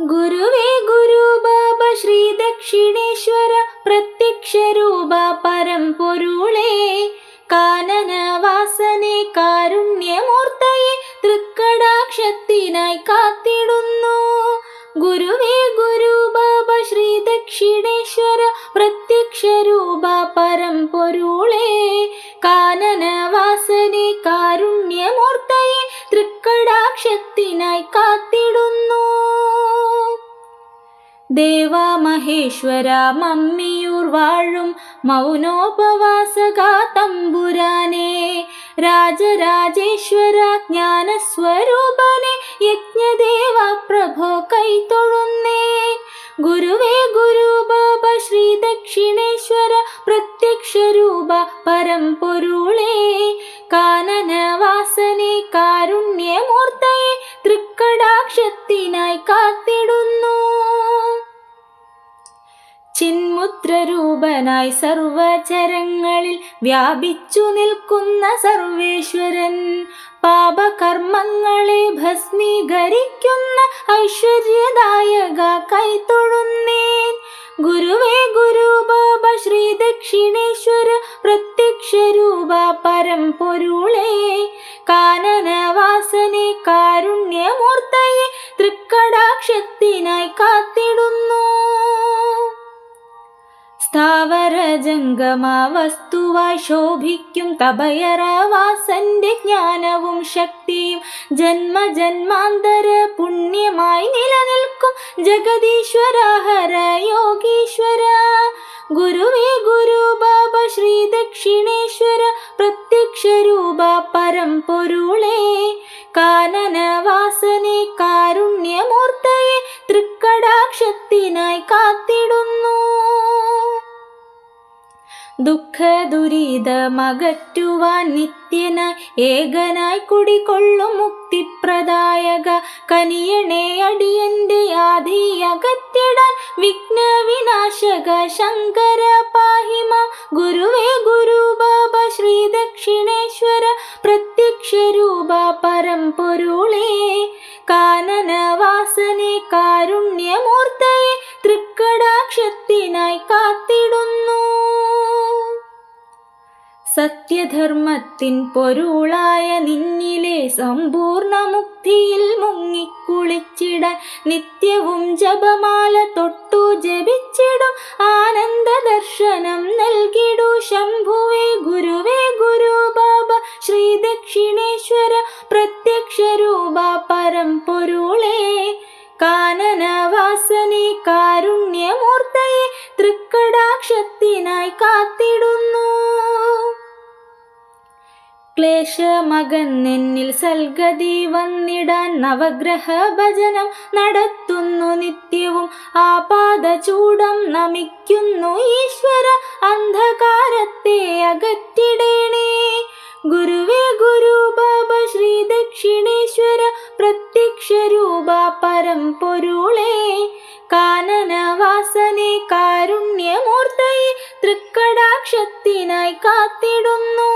ഗുരുവേ ഗുരു ബാബ ശ്രീ ദക്ഷിണേശ്വര പ്രത്യക്ഷ രൂപ പരമ്പൊരുളേ കാനനവാസനെ കാരുണ്യമൂർത്തയെ തൃക്കടാക്ഷത്തിനായി കാത്തിടുന്നു. ഗുരുവേ ഗുരു ബാബ ശ്രീ ദക്ഷിണേശ്വര പ്രത്യക്ഷ രൂപ പരം പൊരുളേ. കാനനവാസനെ കാരുണ്യമൂർത്തയെ തൃക്കടാക്ഷത്തിനായി കാത്തിടുന്നു ദേവാമഹേശ്വര മമ്മിയൂർ വാഴും മൗനോപവാസക തമ്പുരാനെ. രാജരാജേശ്വര ജ്ഞാനസ്വരൂപനെ യജ്ഞദേവ പ്രഭോ കൈത്തൊഴുന്നേ ഗുരുവേ ഗുരു ബാബ ശ്രീ ദക്ഷിണേശ്വര പ്രത്യക്ഷ രൂപ പരമ്പൊരുളേ കാനനവാസനെ കാരുണ്യമൂർത്തയെ ചിന്മുദ്രരൂപനായി സർവചരങ്ങളിൽ വ്യാപിച്ചു നിൽക്കുന്ന സർവേശ്വരൻ. പാപകർമ്മങ്ങളെ ഭസ്മീകരിക്കുന്ന ഐശ്വര്യദായക കൈത്തൊഴുന്നേൻ ഗുരുവേ ഗുരു ബാബ ശ്രീ ദക്ഷിണേശ്വര പ്രത്യക്ഷ രൂപ പരം പൊരുളേ. കാനനവാസനെ കാരുണ്യമൂർത്തയെ തൃക്കടാക്ഷത്തിനായി കാത്തിടുന്നു. സ്ഥാവര ജംഗമ വസ്തുവായി ശോഭിക്കും തപയറവാസന്റെ ജ്ഞാനവും ശക്തിയും. ജന്മജന്മാന്തര പുണ്യമായി നിലനിൽക്കും ജഗദീശ്വര ഹര യോഗീശ്വര. ഗുരുവേ ഗുരു ബാബ ശ്രീ ദക്ഷിണേശ്വര പ്രത്യക്ഷ രൂപ പരം പൊരുളേ കാനനവാസനെ ദുഃഖ ദുരിതമകറ്റുവാൻ നിത്യന ഏകനായി കുടികൊള്ളും മുക്തിപ്രദായക കനിയണേ അടിയന്റെ ആദി അകറ്റിടാൻ വിഘ്ന വിനാശക ശങ്കര പാഹിമ. ഗുരുവേ ഗുരു ബാബ ശ്രീ ദക്ഷിണേശ്വര പ്രത്യക്ഷ രൂപ പരമ്പൊരുളേ. കാനനവാസനെ കാരുണ്യമൂർത്തയെ തൃക്കടാക്ഷത്തിനായി കാത്തിടുന്നു. സത്യധർമ്മത്തിൻ പൊരുളായ നിന്നിലെ സമ്പൂർണ മുക്തിയിൽ മുങ്ങിക്കുളിച്ചിടാൻ നിത്യവും ജപമാല തൊട്ടു ജപിച്ചിടും ആനന്ദ ദർശനം നൽകിടു ശംഭുവേ ഗുരുവേ ഗുരു ബാബ ശ്രീ ദക്ഷിണേശ്വര പ്രത്യക്ഷ രൂപ പരം പൊരുളേ കാനനവാസനെ ക്ലേശമകന്നെന്നിൽ സൽഗതി വന്നിടാൻ നവഗ്രഹ ഭജനം നടത്തുന്നു നിത്യവും. ആപാദചൂടം നമിക്കുന്നു ഈശ്വര അന്ധകാരത്തെ അകറ്റിടേണേ. ഗുരുവേ ഗുരു ബാബ ശ്രീ ദക്ഷിണേശ്വര പ്രത്യക്ഷ രൂപ പരം പൊരുളേ. കാനനവാസനെ കാരുണ്യമൂർത്തയെ തൃക്കടാക്ഷത്തിനായി കാത്തിടുന്നു.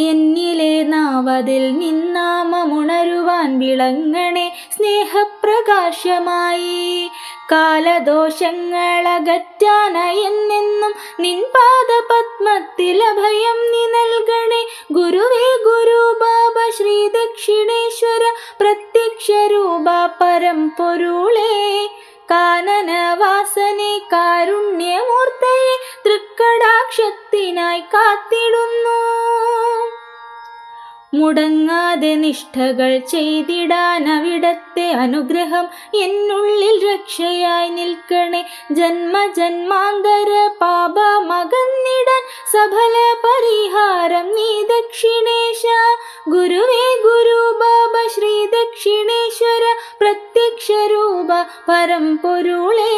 എന്നിലെ നാവതിൽ നിന്നാമമുണരുവാൻ വിളങ്ങണേ സ്നേഹപ്രകാശമായി. കാലദോഷങ്ങളകറ്റാനായി എന്നെന്നും മുടങ്ങാതെ നിഷ്ഠകൾ ചെയ്തിടാൻ അവിടത്തെ അനുഗ്രഹം എന്നുള്ളിൽ രക്ഷയായി നിൽക്കണേ. ജന്മജന്മാന്തര പാപമകന്നിടാൻ സഫല പരിഹാരം നീ ദക്ഷിണേശ. ഗുരുവേ ഗുരു ബാബ ശ്രീ ദക്ഷിണേശ്വര പ്രത്യക്ഷ രൂപ പരമ്പൊരുളേ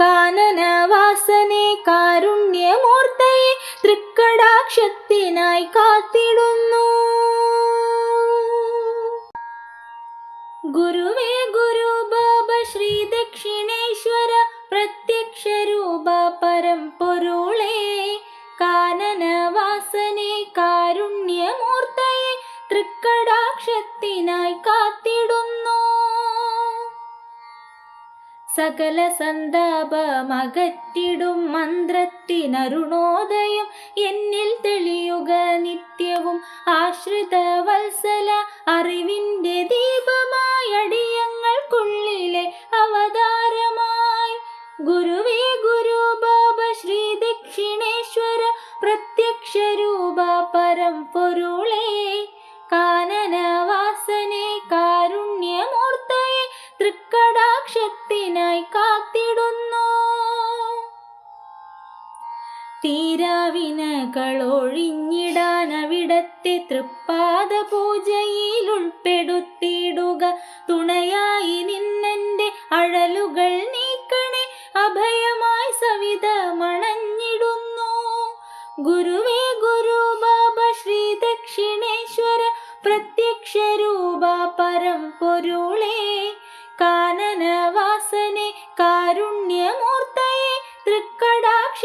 കാനനവാസനെ കാരുണ്യമൂർത്തയെ തൃക്കടാക്ഷത്തിനായി കാത്തിടുന്നു. ഗുരുവേ ഗുരു ബാബ ശ്രീ ദക്ഷിണേശ്വര പ്രത്യക്ഷ രൂപ പരം പൊരുളേ. കാനനവാസനെ കാരുണ്യമൂർത്തയെ തൃക്കടാക്ഷത്തിനായി കാത്തിടുന്നു. സകല സന്താപമകറ്റിടും മന്ത്രത്തിനരുണോദയം എന്നിൽ തെളിയുക നിത്യവും ആശ്രിത തൃക്കടാക്ഷത്തിനായി കാത്തിടുന്നു. തീരാവിനകളൊഴിഞ്ഞിടാൻ അവിടത്തെ തൃപ്പാദ പൂജയിൽ ഉൾപ്പെടുത്തിയിടുക. തുണയായി നിന്നെന്റെ അഴലുകൾ നീക്കണേ. അഭയമായി സവിത മണഞ്ഞിടുന്നു. ഗുരു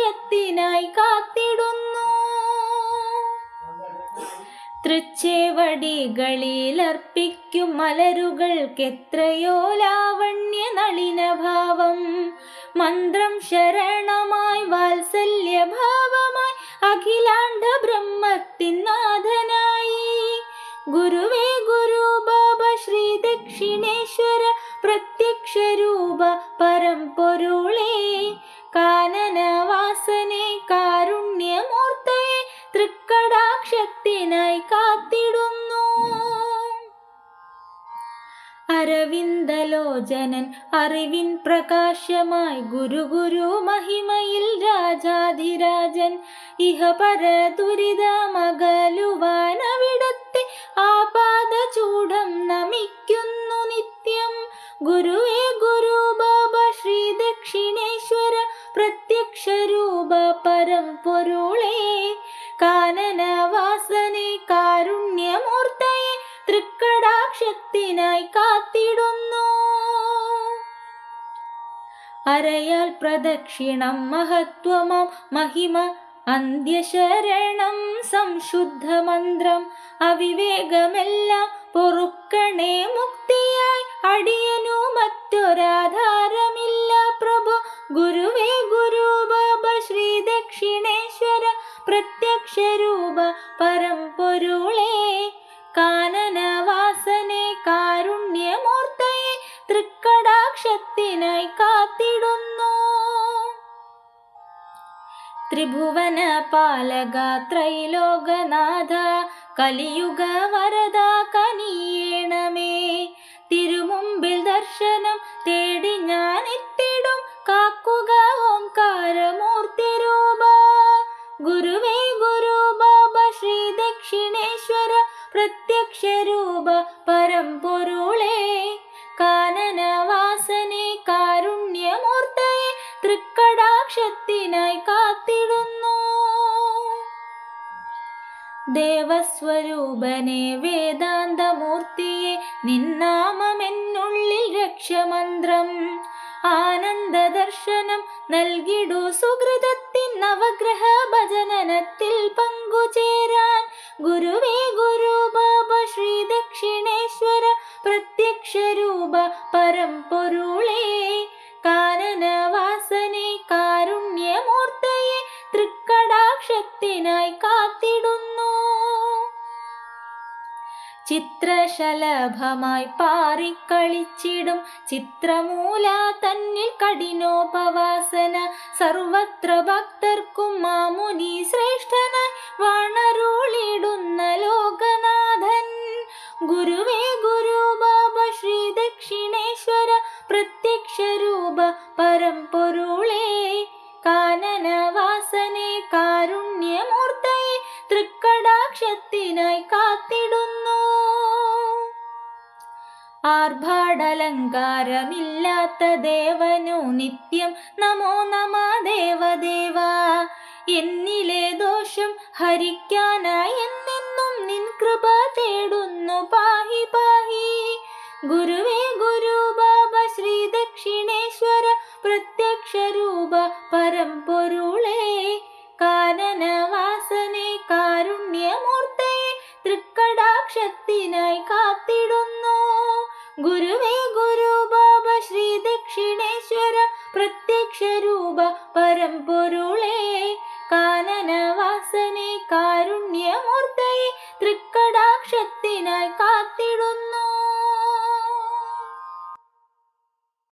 തൃക്കടാക്ഷത്തിനായി കാത്തിടുന്നു. തൃച്ചേവടികളിൽ അർപ്പിക്കും മലരുകൾക്കെത്രയോ ലാവണ്യ നളിനഭാവം മന്ത്രം ശരണമായി വാത്സല്യഭാവമായി അഖിലാണ്ട ബ്രഹ്മത്തിൻ നാഥനായി ഗുരു അരവിന്ദലോചനൻ അറിവിൻ പ്രകാശമായി ഗുരു ഗുരു മഹിമയിൽ രാജാധിരാജൻ. ഇഹ പര ദുരിതമകലുവാൻ അവിടത്തെ ആപാദചൂഢം നമിക്കുന്നു നിത്യം. ഗുരുവേ ഗുരു ബാബ ശ്രീ ദക്ഷിണേശ്വര പ്രത്യക്ഷ രൂപ പരം പൊരുളേ തൃക്കടാക്ഷത്തിനായി കാത്തിടുന്നു. അരയാൽ പ്രദക്ഷിണം മഹത്വമം മഹിമ അന്ത്യശരണം സംശുദ്ധ മന്ത്രം അവിവേകമെല്ലാം പൊറുക്കണേ. മുക്തിയായി അടിയനു മറ്റൊരാധാരമില്ല പ്രഭു. ഗുരുവേ ഗുരു ബാബ ശ്രീ ദക്ഷിണേശ്വര പ്രത്യക്ഷ രൂപ ത്രിഭുവന പാലക ത്രൈലോകനാഥ കലിയുഗ വരദ കനിയേണമേ. തിരുമുമ്പിൽ ദർശനം തേടി ഞാൻ എത്തിടും കാക്കുക ഓംകാരമൂർത്തി രൂപ. ഗുരുവേ ഗുരു ബാബ ശ്രീ ദക്ഷിണേശ്വര പ്രത്യക്ഷ രൂപ പരം പൊരുളേ കാനനവാസനെ കാരുണ്യമൂർത്തയെ തൃക്കടാക്ഷത്തിനായി കാത്തിടുന്നു ദേവസ്വരൂപനെ വേദാന്തമൂർത്തിയെ നിന്നാമെന്നുള്ളിൽ രക്ഷമന്ത്രം. ആനന്ദ ദർശനം നൽകിടു സുഹൃതത്തിൻ നവഗ്രഹ ഭജനനത്തിൽ പങ്കുചേരാൻ. ഗുരുവേ ചിത്രശലഭമായി പാറിക്കളിച്ചിടും. ചിത്രമൂല തന്നിൽ കഠിനോപവാസന. സർവത്ര ഭക്തർക്കും മാമുനി ശ്രേഷ്ഠനായി വാണരുളിടുന്ന ലോകനാഥൻ. ഗുരുവേ ഗുരു ബാബ ശ്രീ ദക്ഷിണേശ്വര പ്രത്യക്ഷ രൂപ പരം ആർഭാടലങ്കാരമില്ലാത്ത ദേവനു നിത്യം നമോ നമ ദേവദേവ. എന്നിലെ ദോഷം ഹരിക്കാനായി എന്നെന്നും നിൻ കൃപ തേടുന്നു.